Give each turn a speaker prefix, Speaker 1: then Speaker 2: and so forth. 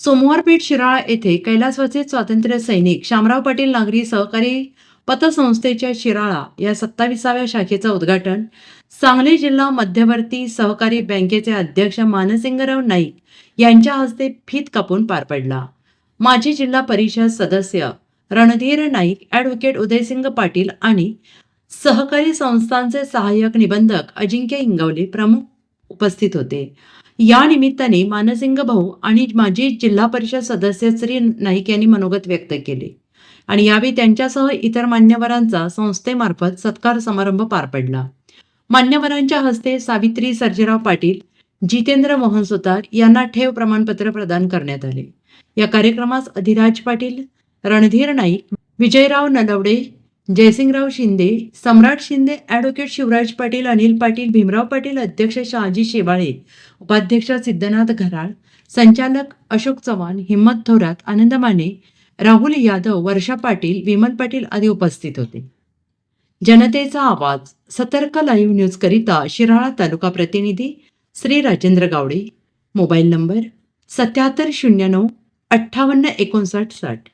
Speaker 1: सोमवारपेठ शिराळा येथे कैलासवाचे स्वातंत्र्य सैनिक शामराव पाटील नागरी सहकारी पतसंस्थेच्या शिराळा या सत्ताविसाव्या शाखेचं उद्घाटन. सांगली जिल्हा मध्यवर्ती सहकारी बँकेचे अध्यक्ष मानसिंगराव नाईक यांच्या हस्ते फीत कापून पार पडला. माजी जिल्हा परिषद सदस्य रणधीर नाईक ॲडव्होकेट उदयसिंग पाटील आणि सहकारी संस्थांचे सहाय्यक निबंधक अजिंक्य इंगवले प्रमुख उपस्थित होते. या निमित्ताने मानसिंग भाऊ आणि माजी जिल्हा परिषद सदस्य श्री नाईक यांनी मनोगत व्यक्त केले. आणि यावेळी त्यांच्यासह इतर मान्यवरांचा संस्थेमार्फत सत्कार समारंभ पार पडला. मान्यवरांच्या हस्ते सावित्री सर्जेराव पाटील जितेंद्र मोहन सुतार यांना ठेव प्रमाणपत्र प्रदान करण्यात आले. या कार्यक्रमास अधिराज पाटील रणधीर नाईक विजयराव नलवडे जयसिंगराव शिंदे सम्राट शिंदे ॲडव्होकेट शिवराज पाटील अनिल पाटील भीमराव पाटील अध्यक्ष शहाजी शेवाळे उपाध्यक्ष सिद्धनाथ घराळ संचालक अशोक चव्हाण हिम्मत थोरात आनंद माने राहुल यादव वर्षा पाटील विमल पाटील आदी उपस्थित होते. जनतेचा आवाज सतर्क लाईव्ह न्यूज करिता शिराळा तालुका प्रतिनिधी श्री राजेंद्र गावडे मोबाईल नंबर सत्याहत्तर शून्य नऊ अठ्ठावन्न एकोणसाठ साठ.